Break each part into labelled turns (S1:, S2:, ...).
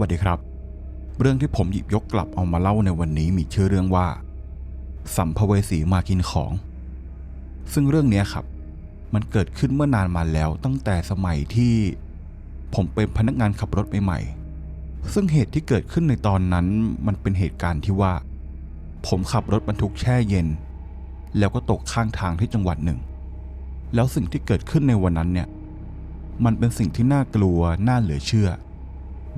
S1: วัสดีครับ เรื่องที่ผมหยิบยกกลับเอามาเล่าในวันนี้มีชื่อเรื่องว่า สัมภเวสีมากินของ ซึ่งเรื่องนี้ครับ มันเกิดขึ้นเมื่อนานมาแล้วตั้งแต่สมัยที่ ผมเป็นพนักงานขับรถใหม่ๆซึ่งเหตุที่เกิดขึ้นในตอนนั้นมันเป็นเหตุการณ์ที่ว่า ผมขับรถบรรทุกแช่เย็น แล้วก็ตกข้างทางที่จังหวัดหนึ่ง แล้วสิ่งที่เกิดขึ้นในวันนั้นเนี่ยมันเป็นสิ่งที่น่ากลัวน่าเหลือเชื่อ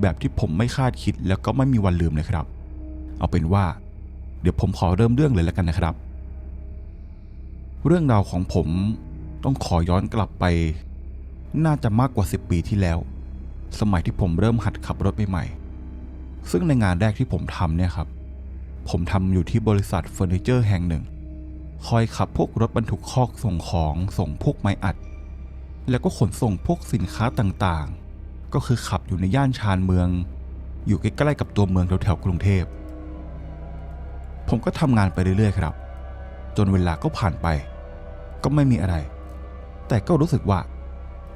S1: แบบที่ผมไม่คาดคิดแล้วก็ไม่มีวันลืมเลยครับ เอาเป็นว่า เดี๋ยวผมขอเริ่มเรื่องเลยแล้วกันนะครับ เรื่องราวของผมต้องขอย้อนกลับไป น่าจะมากกว่า 10 ปีที่แล้ว สมัยที่ผมเริ่มหัดขับรถใหม่ๆซึ่งในงานแรกที่ผมทำเนี่ยครับ ผมทำอยู่ที่บริษัทเฟอร์นิเจอร์แห่งหนึ่ง คอยขับพวกรถบรรทุกคอกส่งของส่งพวกไม้อัด แล้วก็ขนส่งพวกสินค้าต่างๆ ก็คือขับอยู่ในย่านชานเมือง อยู่ใกล้ๆกับตัวเมืองแถวๆกรุงเทพ ผมก็ทำงานไปเรื่อยๆครับ จนเวลาก็ผ่านไป ก็ไม่มีอะไร แต่ก็รู้สึกว่า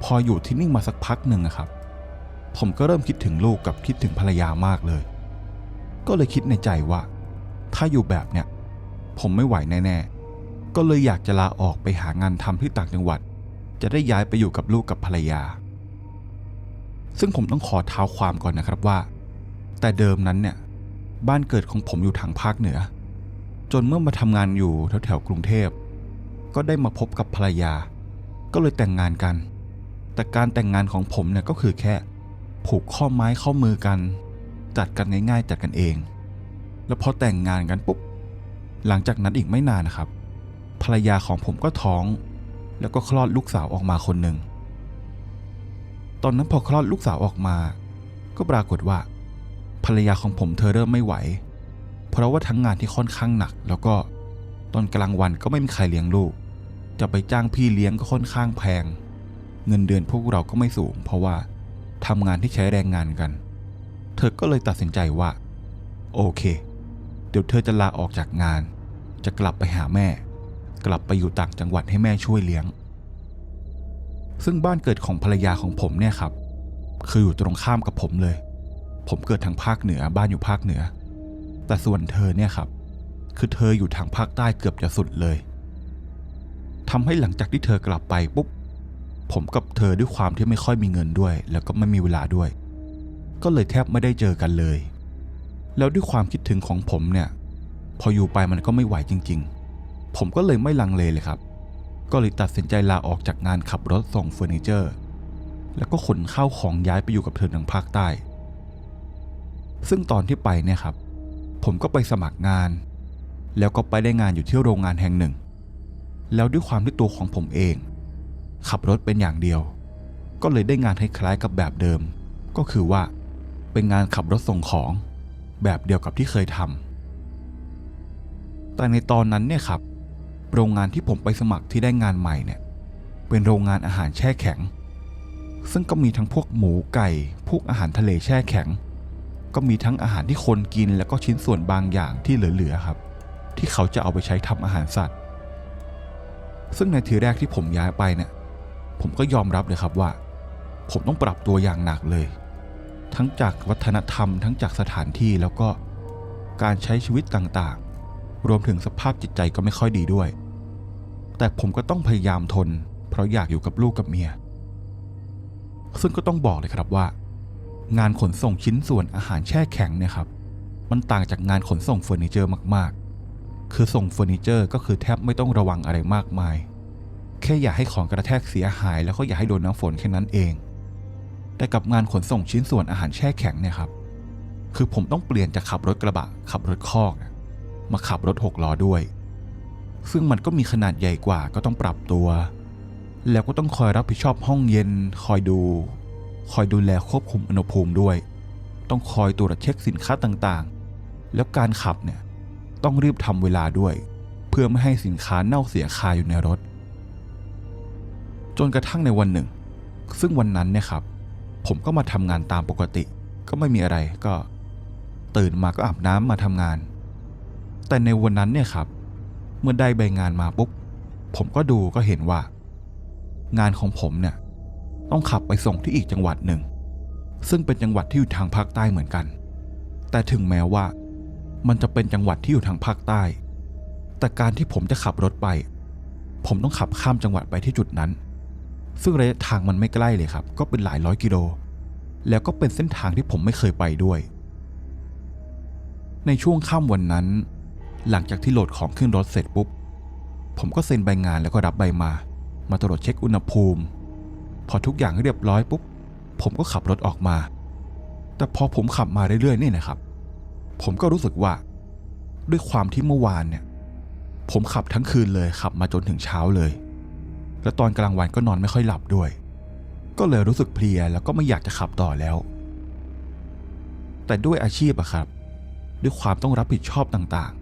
S1: พออยู่ที่นิ่มาสักพักหนึ่งอะครับ ผมก็เริ่มคิดถึงลูกกับคิดถึงภรรยามากเลย ก็เลยคิดในใจว่า ถ้าอยู่แบบเนี้ยผมไม่ไหวแน่ๆ ก็เลยอยากจะลาออกไปหางานทำที่ต่างจังหวัด จะได้ย้ายไปอยู่กับลูกกับภรรยา ซึ่งผมต้องขอเท้าความก่อนนะครับว่า แต่เดิมนั้นเนี่ย บ้านเกิดของผมอยู่ทางภาคเหนือ จนเมื่อมาทำงานอยู่แถวแถวๆกรุงเทพ ก็ได้มาพบกับภรรยา ก็เลยแต่งงานกัน แต่การแต่งงานของผมเนี่ยก็คือแค่ ผูกข้อไม้ข้อมือกัน จัดกันง่ายๆจัดกันเอง แล้วพอแต่งงานกันปุ๊บหลังจากนั้นอีกไม่นานนะครับ ภรรยาของผมก็ท้อง แล้วก็คลอดลูกสาวออกมาคนหนึ่ง ตอนนั้นพอคลอดลูกสาวออกมา ก็ปรากฏว่า ภรรยาของผมเธอเริ่มไม่ไหว เพราะว่าทั้งงานที่ค่อนข้างหนัก แล้วก็ตอนกลางวันก็ไม่มีใครเลี้ยงลูก จะไปจ้างพี่เลี้ยงก็ค่อนข้างแพง เงินเดือนพวกเราก็ไม่สูง เพราะว่าทำงานที่ใช้แรงงานกัน เธอก็เลยตัดสินใจว่า โอเค เดี๋ยวเธอจะลาออกจากงาน จะกลับไปหาแม่ กลับไปอยู่ต่างจังหวัดให้แม่ช่วยเลี้ยง ซึ่งบ้านเกิดของภรรยาของผมเนี่ยครับ คืออยู่ตรงข้ามกับผมเลย ผมเกิดทางภาคเหนือบ้านอยู่ภาคเหนือ แต่ส่วนเธอเนี่ยครับ คือเธออยู่ทางภาคใต้เกือบจะสุดเลยทำให้หลังจากที่เธอกลับไปปุ๊บผมกับเธอด้วยความที่ไม่ค่อยมีเงินด้วย แล้วก็ไม่มีเวลาด้วย ก็เลยแทบไม่ได้เจอกันเลย แล้วด้วยความคิดถึงของผมเนี่ย พออยู่ไปมันก็ไม่ไหวจริง ๆ ผมก็เลยไม่ลังเลเลยครับ ก็เลยตัดสินใจลาออกจากงานขับรถส่งเฟอร์นิเจอร์ แล้วก็ขนข้าวของย้ายไปอยู่กับเธอทางภาคใต้ ซึ่งตอนที่ไปเนี่ยครับ ผมก็ไปสมัครงาน แล้วก็ไปได้งานอยู่ที่โรงงานแห่งหนึ่ง แล้วด้วยความที่ตัวของผมเอง ขับรถเป็นอย่างเดียว ก็เลยได้งานคล้ายๆกับแบบเดิม ก็คือว่า เป็นงานขับรถส่งของ แบบเดียวกับที่เคยทำแต่ในตอนนั้นเนี่ยครับ โรงงานที่ผมไปสมัครที่ได้งานใหม่เนี่ย เป็นโรงงานอาหารแช่แข็ง ซึ่งก็มีทั้งพวกหมูไก่ พวกอาหารทะเลแช่แข็ง ก็มีทั้งอาหารที่คนกินแล้วก็ชิ้นส่วนบางอย่างที่เหลือๆครับ ที่เขาจะเอาไปใช้ทำอาหารสัตว์ ซึ่งในทีแรกที่ผมย้ายไปเนี่ย ผมก็ยอมรับเลยครับว่า ผมต้องปรับตัวอย่างหนักเลย ทั้งจากวัฒนธรรม ทั้งจากสถานที่แล้วก็การใช้ชีวิตต่างๆ รวมถึงสภาพจิตใจก็ไม่ค่อยดีด้วย แต่ผมก็ต้องพยายามทน เพราะอยากอยู่กับลูกกับเมีย ซึ่งก็ต้องบอกเลยครับว่า งานขนส่งชิ้นส่วนอาหารแช่แข็งเนี่ยครับ มันต่างจากงานขนส่งเฟอร์นิเจอร์มากๆ คือส่งเฟอร์นิเจอร์ก็คือแทบไม่ต้องระวังอะไรมากมาย แค่อย่าให้ของกระแทกเสียหาย แล้วก็อย่าให้โดนน้ำฝนแค่นั้นเอง แต่กับงานขนส่งชิ้นส่วนอาหารแช่แข็งเนี่ยครับ คือผมต้องเปลี่ยนจากขับรถกระบะขับรถคอกมาขับรถหกล้อด้วย ซึ่งมันก็มีขนาดใหญ่กว่าก็ต้องปรับตัว แล้วก็ต้องคอยรับผิดชอบห้องเย็น คอยดู คอยดูแลควบคุมอุณหภูมิด้วย ต้องคอยตรวจเช็คสินค้าต่างๆ แล้วการขับเนี่ยต้องรีบทำเวลาด้วย เพื่อไม่ให้สินค้าเน่าเสียคาอยู่ในรถ จนกระทั่งในวันหนึ่ง ซึ่งวันนั้นเนี่ยครับ ผมก็มาทำงานตามปกติ ก็ไม่มีอะไรก็ ตื่นมาก็อาบน้ำมาทำงาน แต่ในวันนั้นเนี่ยครับ เมื่อได้ใบงานมาปุ๊บ ผมก็ดูก็เห็นว่า งานของผมเนี่ย ต้องขับไปส่งที่อีกจังหวัดหนึ่ง ซึ่งเป็นจังหวัดที่อยู่ทางภาคใต้เหมือนกัน แต่ถึงแม้ว่า มันจะเป็นจังหวัดที่อยู่ทางภาคใต้ แต่การที่ผมจะขับรถไป ผมต้องขับข้ามจังหวัดไปที่จุดนั้น ซึ่งระยะทางมันไม่ใกล้เลยครับ ก็เป็นหลายร้อยกิโล แล้วก็เป็นเส้นทางที่ผมไม่เคยไปด้วย ในช่วงค่ำวันนั้น หลังจากที่โหลดของขึ้นรถเสร็จปุ๊บ ผมก็เซ็นใบงานแล้วก็รับใบมา มาตรวจเช็คอุณหภูมิ พอทุกอย่างเรียบร้อยปุ๊บ ผมก็ขับรถออกมา แต่พอผมขับมาเรื่อยๆนี่นะครับ ผมก็รู้สึกว่า ด้วยความที่เมื่อวานเนี่ย ผมขับทั้งคืนเลยขับมาจนถึงเช้าเลย แล้วตอนกลางวันก็นอนไม่ค่อยหลับด้วย ก็เลยรู้สึกเพลียแล้วก็ไม่อยากจะขับต่อแล้ว แต่ด้วยอาชีพอะครับ ด้วยความต้องรับผิดชอบต่างๆ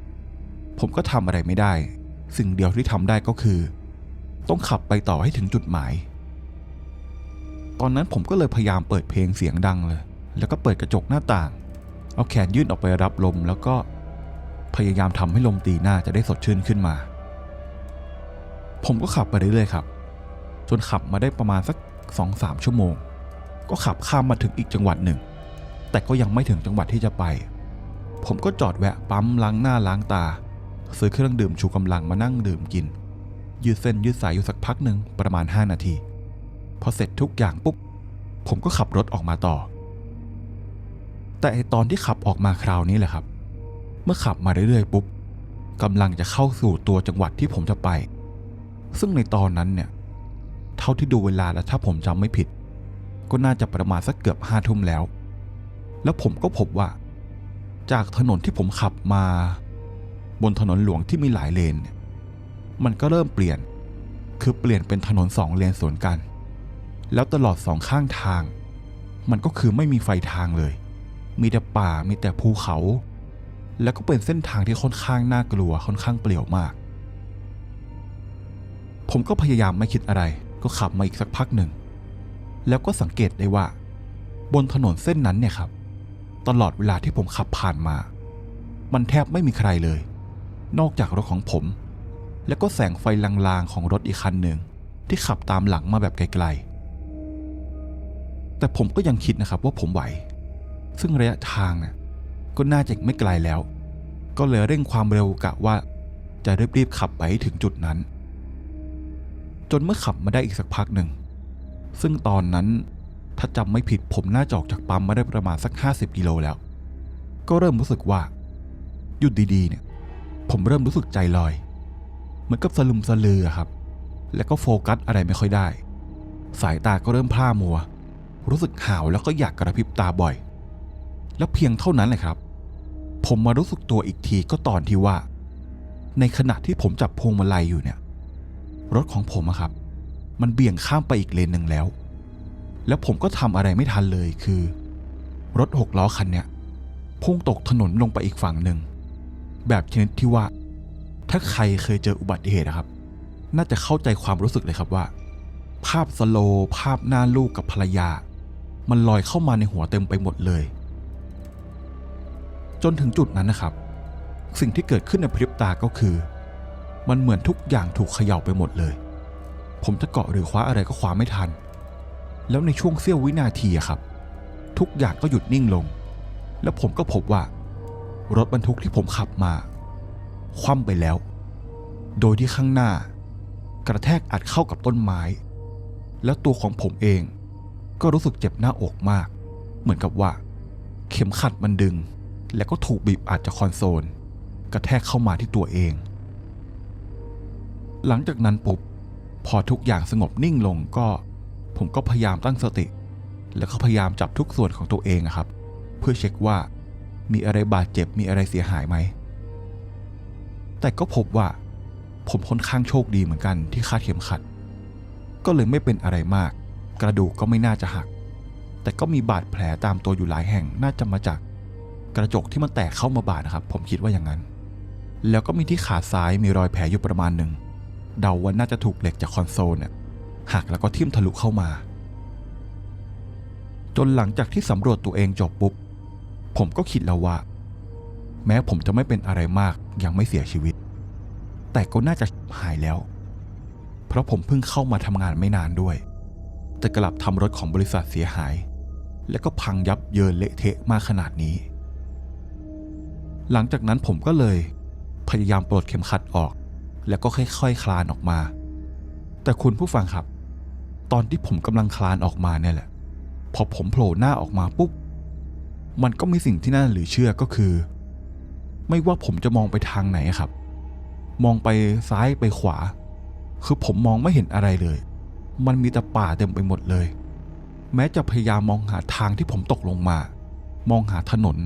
S1: ผมก็ทำอะไรไม่ได้ สิ่งเดียวที่ทำได้ก็คือ ต้องขับไปต่อให้ถึงจุดหมาย ตอนนั้นผมก็เลยพยายามเปิดเพลงเสียงดังเลย แล้วก็เปิดกระจกหน้าต่าง เอาแขนยื่นออกไปรับลม แล้วก็พยายามทำให้ลมตีหน้าจะได้สดชื่นขึ้นมา ผมก็ขับไปเรื่อยๆครับ จนขับมาได้ประมาณสักสองสามชั่วโมง ก็ขับข้ามมาถึงอีกจังหวัดหนึ่ง แต่ก็ยังไม่ถึงจังหวัดที่จะไป ผมก็จอดแวะปั๊มล้างหน้าล้างตา ซื้อเครื่องดื่มชูกำลังมานั่งดื่มกิน ยืดเส้นยืดสายอยู่สักพักหนึ่งประมาณ 5 นาที พอเสร็จทุกอย่างปุ๊บ ผมก็ขับรถออกมาต่อ แต่ไอตอนที่ขับออกมาคราวนี้แหละครับ เมื่อขับมาเรื่อยๆปุ๊บกำลังจะเข้าสู่ตัวจังหวัดที่ผมจะไป ซึ่งในตอนนั้นเนี่ย เท่าที่ดูเวลาแล้วถ้าผมจำไม่ผิด ก็น่าจะประมาณสักเกือบห้าทุ่มแล้ว แล้วผมก็พบว่า จากถนนที่ผมขับมา บนถนนหลวงที่มีหลายเลน มันก็เริ่มเปลี่ยน คือเปลี่ยนเป็นถนนสองเลนสวนกัน แล้วตลอดสองข้างทาง มันก็คือไม่มีไฟทางเลย มีแต่ป่ามีแต่ภูเขา แล้วก็เป็นเส้นทางที่ค่อนข้างน่ากลัวค่อนข้างเปลี่ยวมาก ผมก็พยายามไม่คิดอะไร ก็ขับมาอีกสักพักหนึ่ง แล้วก็สังเกตได้ว่า บนถนนเส้นนั้นเนี่ยครับ ตลอดเวลาที่ผมขับผ่านมามันแทบไม่มีใครเลย นอกจากรถของผม แล้วก็แสงไฟลางๆของรถอีกคันหนึ่งที่ขับตามหลังมาแบบไกลๆ แต่ผมก็ยังคิดนะครับว่าผมไหว ซึ่งระยะทางเนี่ยก็น่าจะไม่ไกลแล้ว ก็เลยเร่งความเร็วกะว่า จะรีบๆขับไปให้ถึงจุดนั้น จนเมื่อขับมาได้อีกสักพักหนึ่ง ซึ่งตอนนั้นถ้าจำไม่ผิดผมน่าจะออกจากปั๊มมาได้ประมาณสัก 50 กิโลแล้ว ก็เริ่มรู้สึกว่าหยุดดีๆเนี่ย ผมเริ่มรู้สึกใจลอยเหมือนกับสลึมสลือครับ แล้วก็โฟกัสอะไรไม่ค่อยได้ สายตาก็เริ่มพร่ามัว รู้สึกห่าวแล้วก็อยากกระพริบตาบ่อย แล้วเพียงเท่านั้นแหละครับ ผมมารู้สึกตัวอีกทีก็ตอนที่ว่า ในขณะที่ผมจับพวงมาลัยอยู่เนี่ย รถของผมอะครับ มันเบี่ยงข้ามไปอีกเลนหนึ่งแล้ว แล้วผมก็ทำอะไรไม่ทันเลยคือ รถหกล้อคันเนี้ยพุ่งตกถนนลงไปอีกฝั่งหนึ่ง แบบชนิดที่ว่า ถ้าใครเคยเจออุบัติเหตุนะครับ น่าจะเข้าใจความรู้สึกเลยครับว่า ภาพสโลภาพหน้าลูกกับภรรยา มันลอยเข้ามาในหัวเต็มไปหมดเลย จนถึงจุดนั้นนะครับ สิ่งที่เกิดขึ้นในพริบตาก็คือ มันเหมือนทุกอย่างถูกเขย่าไปหมดเลย ผมจะเกาะหรือคว้าอะไรก็คว้าไม่ทัน แล้วในช่วงเสี้ยววินาทีอะครับ ทุกอย่างก็หยุดนิ่งลง แล้วผมก็พบว่า รถบรรทุกที่ผมขับมา คว่ำไปแล้ว โดยที่ข้างหน้า กระแทกอัดเข้ากับต้นไม้ แล้วตัวของผมเองก็รู้สึกเจ็บหน้าอกมาก เหมือนกับว่า เข็มขัดมันดึง แล้วก็ถูกบีบอัดจากคอนโซล กระแทกเข้ามาที่ตัวเอง หลังจากนั้นปุ๊บพอทุกอย่างสงบนิ่งลงก็ ผมก็พยายามตั้งสติ แล้วก็พยายามจับทุกส่วนของตัวเองอะครับ เพื่อเช็คว่า มีอะไรบาดเจ็บมีอะไรเสียหายไหม แต่ก็พบว่า ผมค่อนข้างโชคดีเหมือนกันที่คาดเข็มขัด ก็เลยไม่เป็นอะไรมาก กระดูกก็ไม่น่าจะหัก แต่ก็มีบาดแผลตามตัวอยู่หลายแห่งน่าจะมาจาก กระจกที่มันแตกเข้ามาบาดนะครับ ผมคิดว่าอย่างนั้น แล้วก็มีที่ขาซ้ายมีรอยแผลอยู่ประมาณหนึ่งเดาว่าน่าจะถูกเหล็กจากคอนโซลเนี่ยหักแล้วก็ทิ่มทะลุเข้ามา จนหลังจากที่สำรวจตัวเองจบปุ๊บ ผมก็คิดแล้วว่า แม้ผมจะไม่เป็นอะไรมากยังไม่เสียชีวิต แต่ก็น่าจะหายแล้ว เพราะผมเพิ่งเข้ามาทำงานไม่นานด้วย แต่กลับทำรถของบริษัทเสียหาย และก็พังยับเยินเละเทะมากขนาดนี้ หลังจากนั้นผมก็เลย พยายามปลดเข็มขัดออก แล้วก็ค่อยๆคคลานออกมา แต่คุณผู้ฟังครับ ตอนที่ผมกำลังคลานออกมาเนี่ยแหละ พอผมโผล่หน้าออกมาปุ๊บ มันก็มีสิ่งที่น่าหรือเชื่อก็คือ ไม่ว่าผมจะมองไปทางไหนครับ มองไปซ้ายไปขวา คือผมมองไม่เห็นอะไรเลย มันมีแต่ป่าเต็มไปหมดเลย แม้จะพยายามมองหาทางที่ผมตกลงมา มองหาถนน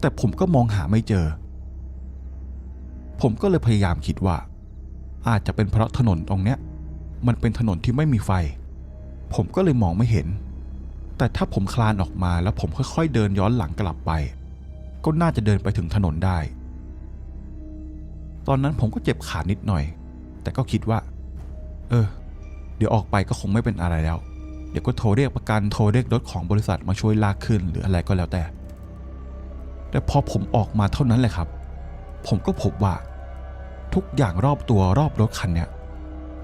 S1: แต่ผมก็มองหาไม่เจอ ผมก็เลยพยายามคิดว่า อาจจะเป็นเพราะถนนตรงเนี้ย มันเป็นถนนที่ไม่มีไฟ ผมก็เลยมองไม่เห็น แต่ถ้าผมคลานออกมาแล้วผมค่อยๆ เดินย้อนหลังกลับไป ก็น่าจะเดินไปถึงถนนได้ ตอนนั้นผมก็เจ็บขานิดหน่อย แต่ก็คิดว่า เออ เดี๋ยวออกไปก็คงไม่เป็นอะไรแล้ว เดี๋ยวก็โทรเรียกประกันโทรเรียกรถของบริษัทมาช่วยลากขึ้นหรืออะไรก็แล้วแต่ แต่พอผมออกมาเท่านั้นแหละครับ ผมก็พบว่า ทุกอย่างรอบตัวรอบรถคันเนี้ย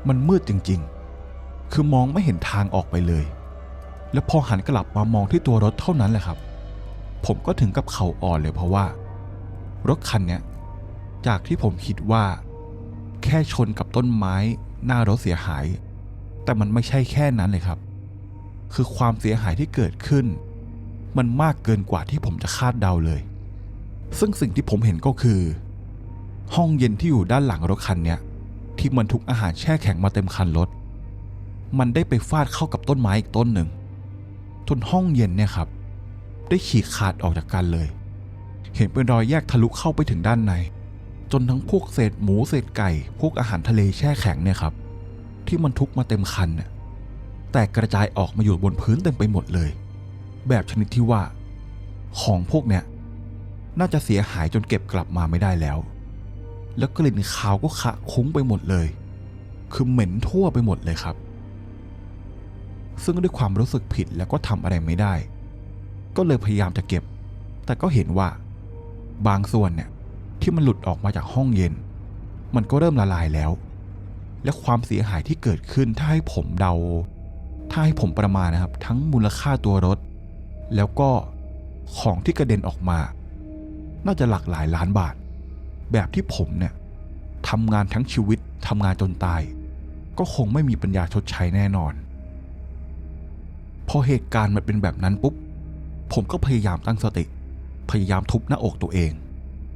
S1: มันมืดจริง ๆ คือมองไม่เห็นทางออกไปเลย แล้วพอหันกลับมามองที่ตัวรถเท่านั้นแหละครับ ผมก็ถึงกับเข่าอ่อนเลยเพราะว่า รถคันเนี้ยจากที่ผมคิดว่า แค่ชนกับต้นไม้หน้ารถเสียหาย แต่มันไม่ใช่แค่นั้นเลยครับ คือความเสียหายที่เกิดขึ้น มันมากเกินกว่าที่ผมจะคาดเดาเลย ซึ่งสิ่งที่ผมเห็นก็คือ ห้องเย็นที่อยู่ด้านหลังรถคันเนี้ยที่บรรทุกอาหารแช่แข็งมาเต็มคันรถ มันได้ไปฟาดเข้ากับต้นไม้อีกต้นหนึ่ง จนห้องเย็นเนี่ยครับ ได้ฉีกขาดออกจากกันเลย เห็นเป็นรอยแยกทะลุเข้าไปถึงด้านใน จนทั้งพวกเศษหมูเศษไก่ พวกอาหารทะเลแช่แข็งเนี่ยครับ ที่มันทุกมาเต็มคันเนี่ยแตกกระจายออกมาอยู่บนพื้นเต็มไปหมดเลย แบบชนิดที่ว่า ของพวกเนี้ยน่าจะเสียหายจนเก็บกลับมาไม่ได้แล้ว แล้วกลิ่นคาวก็ขะคุ้งไปหมดเลย คือเหม็นทั่วไปหมดเลยครับ ซึ่งด้วยความรู้สึกผิดแล้วก็ทำอะไรไม่ได้ ก็เลยพยายามจะเก็บ แต่ก็เห็นว่า บางส่วนเนี่ยที่มันหลุดออกมาจากห้องเย็น มันก็เริ่มละลายแล้ว และความเสียหายที่เกิดขึ้นถ้าให้ผมเดา ถ้าให้ผมประมาณนะครับ ทั้งมูลค่าตัวรถ แล้วก็ของที่กระเด็นออกมา น่าจะหลักหลายล้านบาท แบบที่ผมเนี่ยทำงานทั้งชีวิตทำงานจนตาย ก็คงไม่มีปัญญาชดใช้แน่นอน พอเหตุการณ์มันเป็นแบบนั้นปุ๊บ ผมก็พยายามตั้งสติ พยายามทุบหน้าอกตัวเอง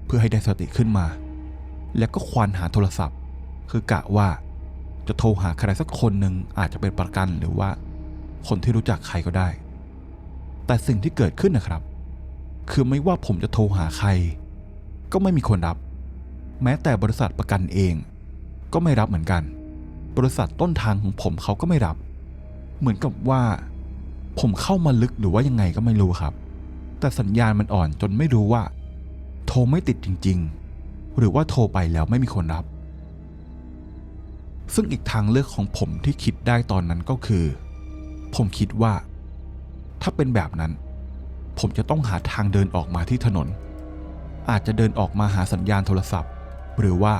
S1: เพื่อให้ได้สติขึ้นมา แล้วก็ควานหาโทรศัพท์ คือกะว่าจะโทรหาใครสักคนหนึ่งอาจจะเป็นประกันหรือว่า คนที่รู้จักใครก็ได้ แต่สิ่งที่เกิดขึ้นนะครับ คือไม่ว่าผมจะโทรหาใคร ก็ไม่มีคนรับ แม้แต่บริษัทประกันเอง ก็ไม่รับเหมือนกัน บริษัทต้นทางของผมเขาก็ไม่รับ เหมือนกับว่า ผมเข้ามาลึกหรือว่ายังไงก็ไม่รู้ครับ แต่สัญญาณมันอ่อนจนไม่รู้ว่า โทรไม่ติดจริง ๆ หรือว่าโทรไปแล้วไม่มีคนรับ ซึ่งอีกทางเลือกของผมที่คิดได้ตอนนั้นก็คือ ผมคิดว่า ถ้าเป็นแบบนั้น ผมจะต้องหาทางเดินออกมาที่ถนน อาจจะเดินออกมาหาสัญญาณโทรศัพท์ หรือว่า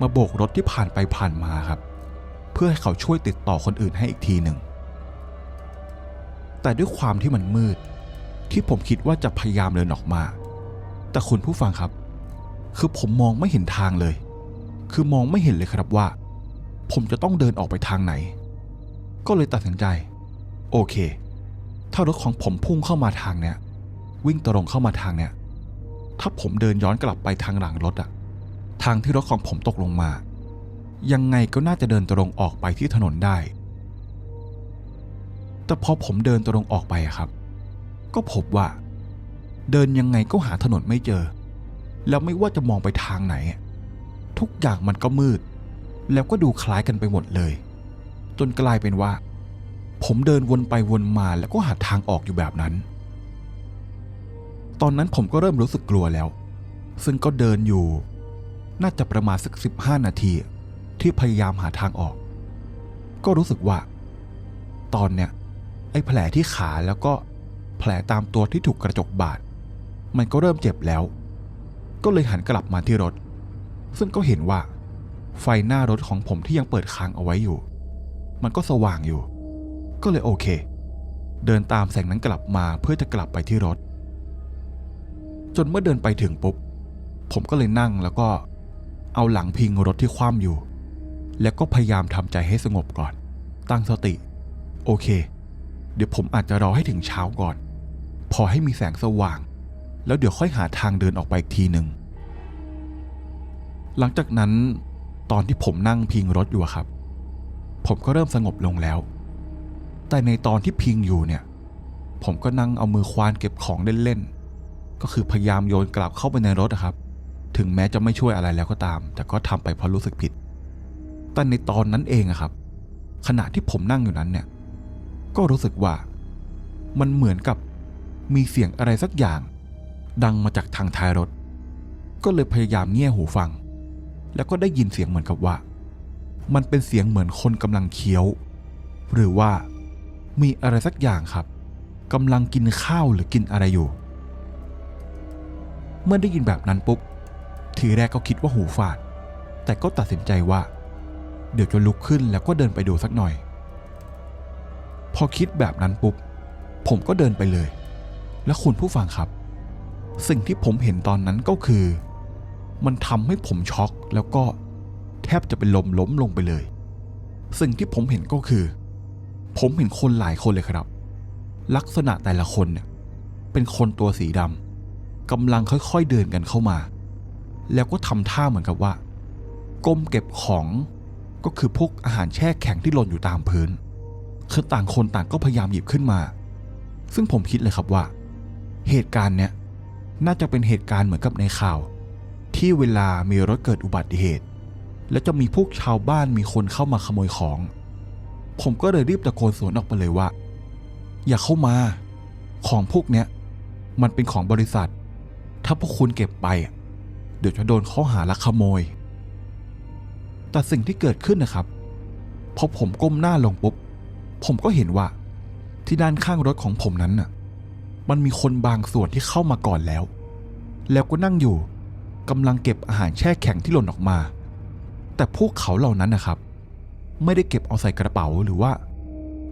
S1: มาโบกรถที่ผ่านไปผ่านมาครับ เพื่อให้เขาช่วยติดต่อคนอื่นให้อีกทีหนึ่ง แต่ด้วยความที่มันมืด ที่ผมคิดว่าจะพยายามเดินออกมา แต่คุณผู้ฟังครับ คือผมมองไม่เห็นทางเลย คือมองไม่เห็นเลยครับว่า ผมจะต้องเดินออกไปทางไหน ก็เลยตัดสินใจ โอเค ถ้ารถของผมพุ่งเข้ามาทางเนี้ยวิ่งตรงเข้ามาทางเนี้ยถ้าผมเดินย้อนกลับไปทางหลังรถอะทางที่รถของผมตกลงมา ยังไงก็น่าจะเดินตรงออกไปที่ถนนได้ แต่พอผมเดินตรงออกไปครับ ก็พบว่า เดินยังไงก็หาถนนไม่เจอ แล้วไม่ว่าจะมองไปทางไหน ทุกอย่างมันก็มืด แล้วก็ดูคล้ายกันไปหมดเลย จนกลายเป็นว่า ผมเดินวนไปวนมาแล้วก็หาทางออกอยู่แบบนั้น ตอนนั้นผมก็เริ่มรู้สึกกลัวแล้ว ซึ่งก็เดินอยู่ น่าจะประมาณสักสิบห้านาที ที่พยายามหาทางออก ก็รู้สึกว่า ตอนเนี้ย อ้แผลที่ขาแล้วก็แผลตามตัวที่ถูกกระจกบาด มันก็เริ่มเจ็บแล้ว ก็เลยหันกลับมาที่รถ ซึ่งก็เห็นว่า ไฟหน้ารถของผมที่ยังเปิดค้างเอาไว้อยู่ มันก็สว่างอยู่ ก็เลยโอเค เดินตามแสงนั้นกลับมาเพื่อจะกลับไปที่รถ จนเมื่อเดินไปถึงปุ๊บ ผมก็เลยนั่งแล้วก็เอาหลังพิงรถที่คว่ำอยู่ แล้วก็พยายามทำใจให้สงบก่อน ตั้งสติ โอเค เดี๋ยวผมอาจจะรอให้ถึงเช้าก่อน พอให้มีแสงสว่าง แล้วเดี๋ยวค่อยหาทางเดินออกไปอีกทีหนึ่งหลังจากนั้น ตอนที่ผมนั่งพิงรถอยู่ครับ ผมก็เริ่มสงบลงแล้ว แต่ในตอนที่พิงอยู่เนี่ย ผมก็นั่งเอามือควานเก็บของเล่นๆก็คือพยายามโยนกลับเข้าไปในรถนะครับ ถึงแม้จะไม่ช่วยอะไรแล้วก็ตาม แต่ก็ทำไปเพราะรู้สึกผิด แต่ในตอนนั้นเองอะครับ ขณะที่ผมนั่งอยู่นั้นเนี่ย ก็รู้สึกว่า มันเหมือนกับมีเสียงอะไรสักอย่าง ดังมาจากทางท้ายรถ ก็เลยพยายามเงี่ยหูฟัง แล้วก็ได้ยินเสียงเหมือนกับว่า มันเป็นเสียงเหมือนคนกำลังเคี้ยว หรือว่ามีอะไรสักอย่างครับกำลังกินข้าวหรือกินอะไรอยู่ เมื่อได้ยินแบบนั้นปุ๊บ ทีแรกก็คิดว่าหูฝาด แต่ก็ตัดสินใจว่า เดี๋ยวจะลุกขึ้นแล้วก็เดินไปดูสักหน่อย พอคิดแบบนั้นปุ๊บ ผมก็เดินไปเลย และคุณผู้ฟังครับ สิ่งที่ผมเห็นตอนนั้นก็คือ มันทำให้ผมช็อกแล้วก็แทบจะเป็นลมล้มลงไปเลย สิ่งที่ผมเห็นก็คือ ผมเห็นคนหลายคนเลยครับ ลักษณะแต่ละคนเนี่ยเป็นคนตัวสีดำกำลังค่อยๆเดินกันเข้ามา แล้วก็ทำท่าเหมือนกับว่าก้มเก็บของก็คือพวกอาหารแช่แข็งที่หล่นอยู่ตามพื้น คือต่างคนต่างก็พยายามหยิบขึ้นมา ซึ่งผมคิดเลยครับว่า เหตุการณ์เนี้ยน่าจะเป็นเหตุการณ์เหมือนกับในข่าว ที่เวลามีรถเกิดอุบัติเหตุ แล้วจะมีพวกชาวบ้านมีคนเข้ามาขโมยของ ผมก็เลยรีบตะโกนสวนออกไปเลยว่า อย่าเข้ามา ของพวกเนี้ยมันเป็นของบริษัท ถ้าพวกคุณเก็บไป เดี๋ยวจะโดนข้อหาลักขโมย แต่สิ่งที่เกิดขึ้นนะครับพอผมก้มหน้าลงปุ๊บ ผมก็เห็นว่าที่ด้านข้างรถของผมนั้นน่ะ มันมีคนบางส่วนที่เข้ามาก่อนแล้ว แล้วก็นั่งอยู่กำลังเก็บอาหารแช่แข็งที่หล่นออกมา แต่พวกเขาเหล่านั้นนะครับ ไม่ได้เก็บเอาใส่กระเป๋าหรือว่า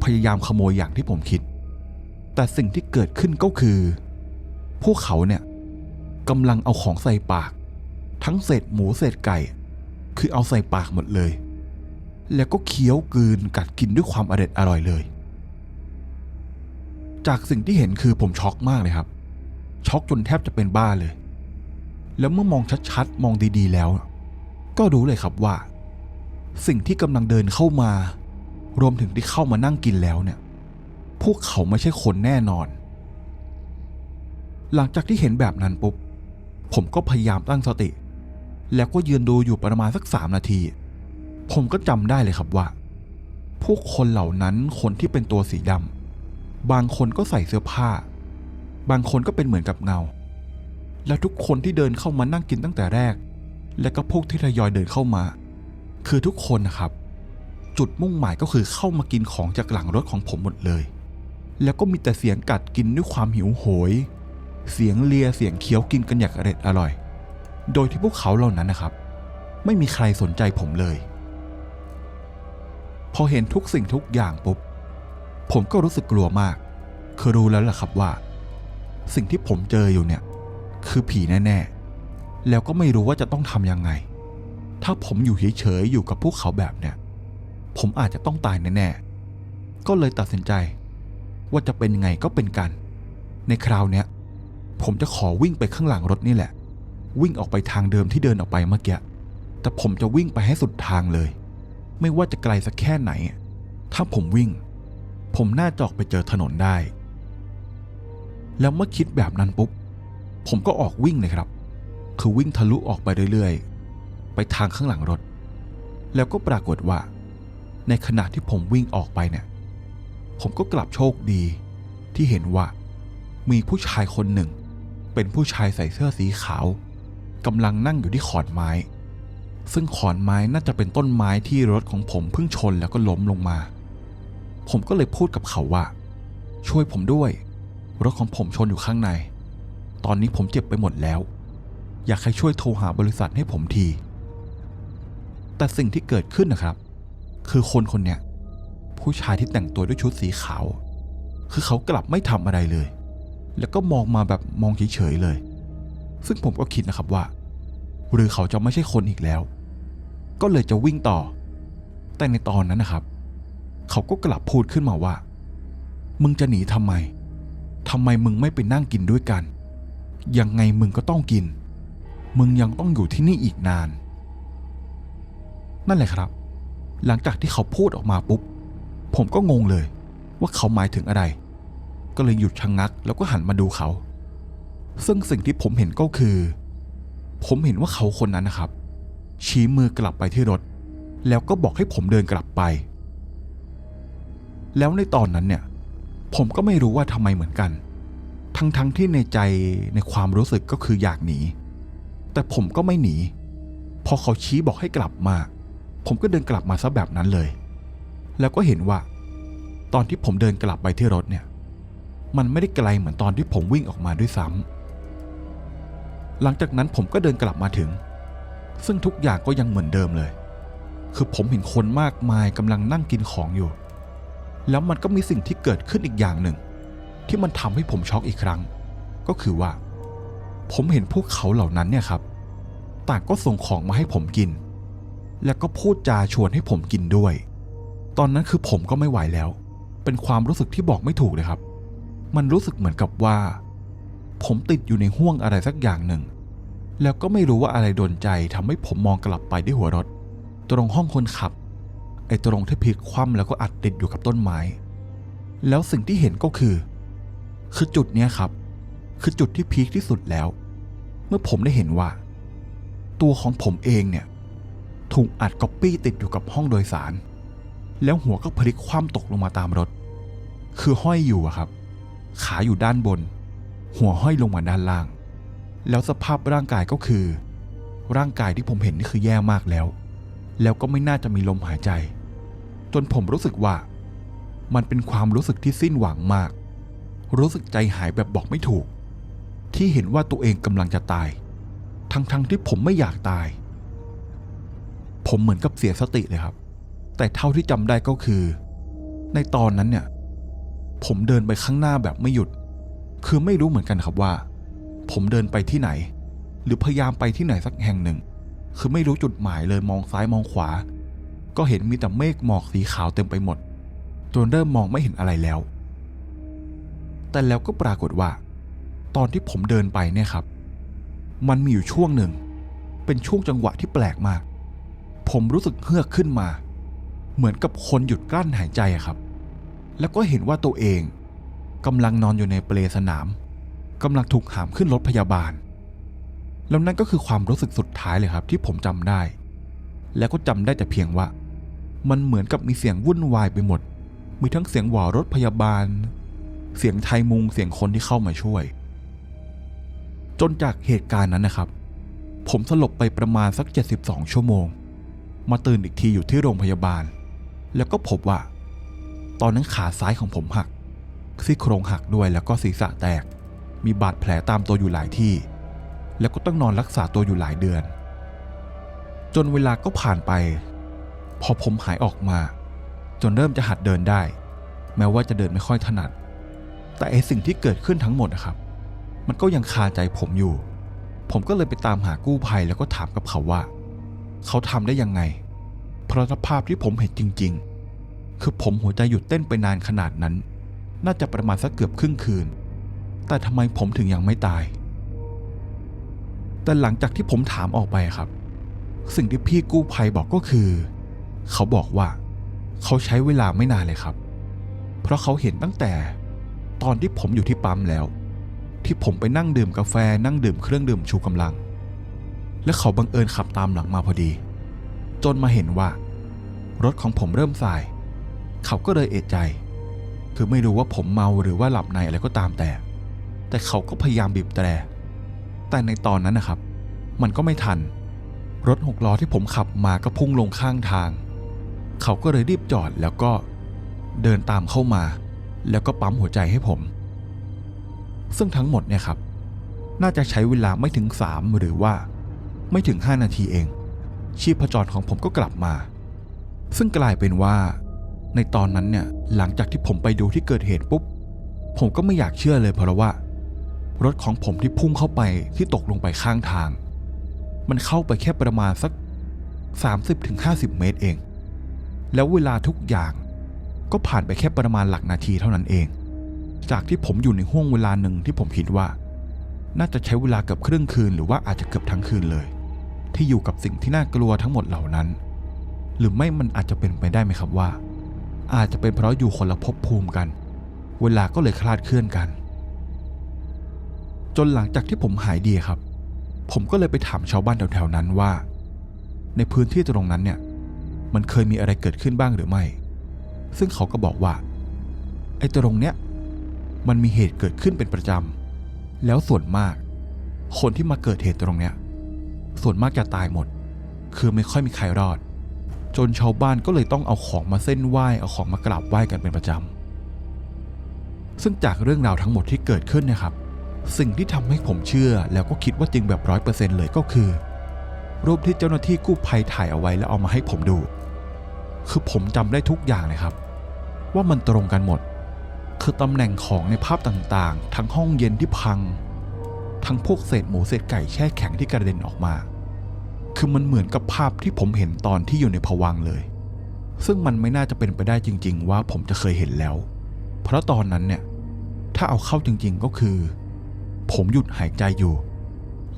S1: พยายามขโมยอย่างที่ผมคิด แต่สิ่งที่เกิดขึ้นก็คือ พวกเขาเนี่ยกำลังเอาของใส่ปาก ทั้งเศษหมูเศษไก่ คือเอาใส่ปากหมดเลย แล้วก็เคี้ยวกลืนกัดกินด้วยความอร็ดอร่อยเลย จากสิ่งที่เห็นคือผมช็อกมากเลยครับ ช็อกจนแทบจะเป็นบ้าเลย แล้วเมื่อมองชัดๆ มองดีๆแล้ว ก็รู้เลยครับว่า สิ่งที่กำลังเดินเข้ามา รวมถึงที่เข้ามานั่งกินแล้วเนี่ย พวกเขาไม่ใช่คนแน่นอน หลังจากที่เห็นแบบนั้นปุ๊บ ผมก็พยายามตั้งสติ แล้วก็ยืนดูอยู่ประมาณสักสามนาที ผมก็จำได้เลยครับว่าพวกคนเหล่านั้นคนที่เป็นตัวสีดำบางคนก็ใส่เสื้อผ้า บางคนก็เป็นเหมือนกับเงา และทุกคนที่เดินเข้ามานั่งกินตั้งแต่แรก และก็พวกที่ทยอยเดินเข้ามา คือทุกคนนะครับ จุดมุ่งหมายก็คือเข้ามากินของจากหลังรถของผมหมดเลย แล้วก็มีแต่เสียงกัดกินด้วยความหิวโหย เสียงเลียเสียงเคี้ยวกินกันอย่างอร็ดอร่อย โดยที่พวกเขาเหล่านั้นนะครับ ไม่มีใครสนใจผมเลย พอเห็นทุกสิ่งทุกอย่างปุ๊บ ผมก็รู้สึกกลัวมาก คือรู้แล้วล่ะครับว่า สิ่งที่ผมเจออยู่เนี่ย คือผีแน่ๆ แล้วก็ไม่รู้ว่าจะต้องทำยังไง ถ้าผมอยู่เฉยๆอยู่กับพวกเขาแบบเนี่ย ผมอาจจะต้องตายแน่ๆ ก็เลยตัดสินใจ ว่าจะเป็นยังไงก็เป็นกัน ในคราวเนี้ยผมจะขอวิ่งไปข้างหลังรถนี่แหละ วิ่งออกไปทางเดิมที่เดินออกไปเมื่อกี้แต่ผมจะวิ่งไปให้สุดทางเลย ไม่ว่าจะไกลสักแค่ไหน ถ้าผมวิ่ง ผมน่าจออกไปเจอถนนได้ แล้วเมื่อคิดแบบนั้นปุ๊บ ผมก็ออกวิ่งเลยครับ คือวิ่งทะลุออกไปเรื่อยๆ ไปทางข้างหลังรถ แล้วก็ปรากฏว่า ในขณะที่ผมวิ่งออกไปเนี่ย ผมก็กลับโชคดี ที่เห็นว่า มีผู้ชายคนหนึ่ง เป็นผู้ชายใส่เสื้อสีขาวกำลังนั่งอยู่ที่ขอนไม้ ซึ่งขอนไม้น่าจะเป็นต้นไม้ที่รถของผมเพิ่งชนแล้วก็ล้มลงมา ผมก็เลยพูดกับเขาว่า ช่วยผมด้วย รถของผมชนอยู่ข้างใน ตอนนี้ผมเจ็บไปหมดแล้ว อยากให้ช่วยโทรหาบริษัทให้ผมที แต่สิ่งที่เกิดขึ้นนะครับ คือคนคนเนี้ยผู้ชายที่แต่งตัวด้วยชุดสีขาว คือเขากลับไม่ทำอะไรเลย แล้วก็มองมาแบบมองเฉยๆเลย ซึ่งผมก็คิดนะครับว่า หรือเขาจะไม่ใช่คนอีกแล้ว ก็เลยจะวิ่งต่อ แต่ในตอนนั้นนะครับ เขาก็กลับพูดขึ้นมาว่า มึงจะหนีทำไมทำไมมึงไม่ไปนั่งกินด้วยกัน ยังไงมึงก็ต้องกิน มึงยังต้องอยู่ที่นี่อีกนาน นั่นแหละครับ หลังจากที่เขาพูดออกมาปุ๊บ ผมก็งงเลย ว่าเขาหมายถึงอะไร ก็เลยหยุดชะงงัก แล้วก็หันมาดูเขา ซึ่งสิ่งที่ผมเห็นก็คือ ผมเห็นว่าเขาคนนั้นนะครับ ชี้มือกลับไปที่รถ แล้วก็บอกให้ผมเดินกลับไป แล้วในตอนนั้นเนี่ย ผมก็ไม่รู้ว่าทำไมเหมือนกัน ทั้งๆทที่ในใจในความรู้สึกก็คืออยากหนี แต่ผมก็ไม่หนี พอเขาชี้บอกให้กลับมา ผมก็เดินกลับมาซะแบบนั้นเลย แล้วก็เห็นว่า ตอนที่ผมเดินกลับไปที่รถเนี่ย มันไม่ได้ไกลเหมือนตอนที่ผมวิ่งออกมาด้วยซ้ำหลังจากนั้นผมก็เดินกลับมาถึง ซึ่งทุกอย่างก็ยังเหมือนเดิมเลย คือผมเห็นคนมากมายกำลังนั่งกินของอยู่ แล้วมันก็มีสิ่งที่เกิดขึ้นอีกอย่างหนึ่ง ที่มันทำให้ผมช็อกอีกครั้ง ก็คือว่า ผมเห็นพวกเขาเหล่านั้นเนี่ยครับ ต่างก็ส่งของมาให้ผมกิน แล้วก็พูดจาชวนให้ผมกินด้วย ตอนนั้นคือผมก็ไม่ไหวแล้ว เป็นความรู้สึกที่บอกไม่ถูกเลยครับ มันรู้สึกเหมือนกับว่า ผมติดอยู่ในห่วงอะไรสักอย่างหนึ่ง แล้วก็ไม่รู้ว่าอะไรโดนใจทำให้ผมมองกลับไปที่หัวรถ ตรงห้องคนขับ ไอ้ตรงที่พลิกคว่ำแล้วก็อัดติดอยู่กับต้นไม้ แล้วสิ่งที่เห็นก็คือ คือจุดเนี้ครับ คือจุดที่พีคที่สุดแล้ว เมื่อผมได้เห็นว่า ตัวของผมเองเนี่ยถูกอัดก๊อปปี้ติดอยู่กับห้องโดยสาร แล้วหัวก็พลิกคว่ำตกลงมาตามรถ คือห้อยอยู่อะครับ ขาอยู่ด้านบน หัวห้อยลงมาด้านล่าง แล้วสภาพร่างกายก็คือ ร่างกายที่ผมเห็นนี่คือแย่มากแล้ว แล้วก็ไม่น่าจะมีลมหายใจ จนผมรู้สึกว่า มันเป็นความรู้สึกที่สิ้นหวังมาก รู้สึกใจหายแบบบอกไม่ถูก ที่เห็นว่าตัวเองกำลังจะตาย ทั้งๆทที่ผมไม่อยากตาย ผมเหมือนกับเสียสติเลยครับ แต่เท่าที่จำได้ก็คือ ในตอนนั้นเนี่ย ผมเดินไปข้างหน้าแบบไม่หยุด คือไม่รู้เหมือนกันครับว่า ผมเดินไปที่ไหน หรือพยายามไปที่ไหนสักแห่งหนึ่ง คือไม่รู้จุดหมายเลยมองซ้ายมองขวา ก็เห็นมีแต่เมฆหมอกสีขาวเต็มไปหมด จนเริ่มมองไม่เห็นอะไรแล้ว แต่แล้วก็ปรากฏว่า ตอนที่ผมเดินไปเนี่ยครับ มันมีอยู่ช่วงหนึ่ง เป็นช่วงจังหวะที่แปลกมาก ผมรู้สึกเฮือกขึ้นมา เหมือนกับคนหยุดกลั้นหายใจครับ แล้วก็เห็นว่าตัวเองกำลังนอนอยู่ในเปลสนาม กำลังถูกหามขึ้นรถพยาบาล แล้วนั่นก็คือความรู้สึกสุดท้ายเลยครับที่ผมจำได้ แล้วก็จำได้แต่เพียงว่า มันเหมือนกับมีเสียงวุ่นวายไปหมด มีทั้งเสียงหวอรถพยาบาล เสียงไทยมุงเสียงคนที่เข้ามาช่วย จนจากเหตุการณ์นั้นนะครับ ผมสลบไปประมาณสัก 72 ชั่วโมง มาตื่นอีกทีอยู่ที่โรงพยาบาล แล้วก็พบว่า ตอนนั้นขาซ้ายของผมหักซี่โครงหักด้วยแล้วก็ศีรษะแตก มีบาดแผลตามตัวอยู่หลายที่ แล้วก็ต้องนอนรักษาตัวอยู่หลายเดือน จนเวลาก็ผ่านไป พอผมหายออกมา จนเริ่มจะหัดเดินได้ แม้ว่าจะเดินไม่ค่อยถนัด แต่ไอสิ่งที่เกิดขึ้นทั้งหมดนะครับ มันก็ยังคาใจผมอยู่ ผมก็เลยไปตามหากู้ภัยแล้วก็ถามกับเขาว่า เขาทำได้ยังไง เพราะสภาพที่ผมเห็นจริง ๆ คือผมหัวใจหยุดเต้นไปนานขนาดนั้น น่าจะประมาณสักเกือบครึ่งคืน แต่ทำไมผมถึงยังไม่ตาย แต่หลังจากที่ผมถามออกไปครับ สิ่งที่พี่กู้ภัยบอกก็คือ เขาบอกว่า เขาใช้เวลาไม่นานเลยครับ เพราะเขาเห็นตั้งแต่ ตอนที่ผมอยู่ที่ปั๊มแล้ว ที่ผมไปนั่งดื่มกาแฟนั่งดื่มเครื่องดื่มชูกำลัง และเขาบังเอิญขับตามหลังมาพอดี จนมาเห็นว่า รถของผมเริ่มสาย เขาก็เลยเอะใจ คือไม่รู้ว่าผมเมาหรือว่าหลับในอะไรก็ตามแต่ แต่เขาก็พยายามบีบแตร แต่ในตอนนั้นนะครับ มันก็ไม่ทัน รถหกล้อที่ผมขับมาก็พุ่งลงข้างทาง เขาก็เลยรีบจอดแล้วก็เดินตามเข้ามา แล้วก็ปั๊มหัวใจให้ผม ซึ่งทั้งหมดเนี่ยครับ น่าจะใช้เวลาไม่ถึงสามหรือว่า ไม่ถึง 5 นาทีเอง ชีพจรของผมก็กลับมา ซึ่งกลายเป็นว่าในตอนนั้นเนี่ยหลังจากที่ผมไปดูที่เกิดเหตุปุ๊บ ผมก็ไม่อยากเชื่อเลยเพราะว่า รถของผมที่พุ่งเข้าไปที่ตกลงไปข้างทาง มันเข้าไปแค่ประมาณสัก 30-50 เมตรเอง แล้วเวลาทุกอย่างก็ผ่านไปแค่ประมาณหลักนาทีเท่านั้นเอง จากที่ผมอยู่ในห่วงเวลาหนึ่งที่ผมคิดว่า น่าจะใช้เวลาเกือบครึ่งคืนหรือว่าอาจจะเกือบทั้งคืนเลย ที่อยู่กับสิ่งที่น่ากลัวทั้งหมดเหล่านั้น หรือไม่มันอาจจะเป็นไปได้ไหมครับว่า อาจจะเป็นเพราะอยู่คนละภพภูมิกัน เวลาก็เลยคลาดเคลื่อนกัน จนหลังจากที่ผมหายดีครับ ผมก็เลยไปถามชาวบ้านแถวๆนั้นว่า ในพื้นที่ตรงนั้นเนี่ย มันเคยมีอะไรเกิดขึ้นบ้างหรือไม่ ซึ่งเขาก็บอกว่าไอ้ตรงเนี้ยมันมีเหตุเกิดขึ้นเป็นประจำแล้วส่วนมาก คนที่มาเกิดเหตุตรงเนี้ย ส่วนมากจะตายหมด คือไม่ค่อยมีใครรอด จนชาวบ้านก็เลยต้องเอาของมาเส้นไหว้เอาของมากราบไหว้กันเป็นประจำซึ่งจากเรื่องราวทั้งหมดที่เกิดขึ้นนะครับ สิ่งที่ทำให้ผมเชื่อแล้วก็คิดว่าจริงแบบร้อยเปอร์เซ็นต์เลยก็คือ รูปที่เจ้าหน้าที่กู้ภัยถ่ายเอาไว้แล้วเอามาให้ผมดู คือผมจำได้ทุกอย่างเลยครับ ว่ามันตรงกันหมด คือตำแหน่งของในภาพต่างๆ ทั้งห้องเย็นที่พัง ทั้งพวกเศษหมูเศษไก่แช่แข็งที่กระเด็นออกมา คือมันเหมือนกับภาพที่ผมเห็นตอนที่อยู่ในภวังเลย ซึ่งมันไม่น่าจะเป็นไปได้จริง ๆ ว่าผมจะเคยเห็นแล้ว เพราะตอนนั้นเนี่ยถ้าเอาเข้าจริง ๆ ก็คือ ผมหยุดหายใจอยู่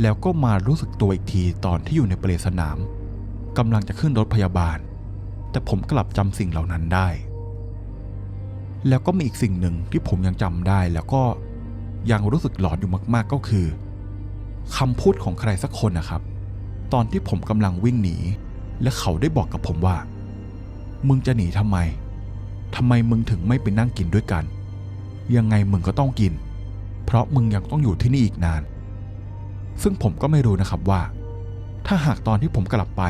S1: แล้วก็มารู้สึกตัวอีกทีตอนที่อยู่ในเปลสนามกำลังจะขึ้นรถพยาบาล แต่ผมกลับจำสิ่งเหล่านั้นได้ แล้วก็มีอีกสิ่งหนึ่งที่ผมยังจำได้แล้วก็ยังรู้สึกหลอนอยู่มากๆก็คือคำพูดของใครสักคนนะครับ ตอนที่ผมกำลังวิ่งหนี และเขาได้บอกกับผมว่า มึงจะหนีทำไมทำไมมึงถึงไม่ไปนั่งกินด้วยกัน ยังไงมึงก็ต้องกิน เพราะมึงยังต้องอยู่ที่นี่อีกนาน ซึ่งผมก็ไม่รู้นะครับว่า ถ้าหากตอนที่ผมกลับไป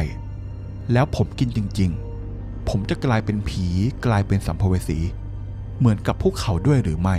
S1: แล้วผมกินจริง ๆ ผมจะกลายเป็นผีกลายเป็นสัมภเวสี เหมือนกับพวกเขาด้วยหรือไม่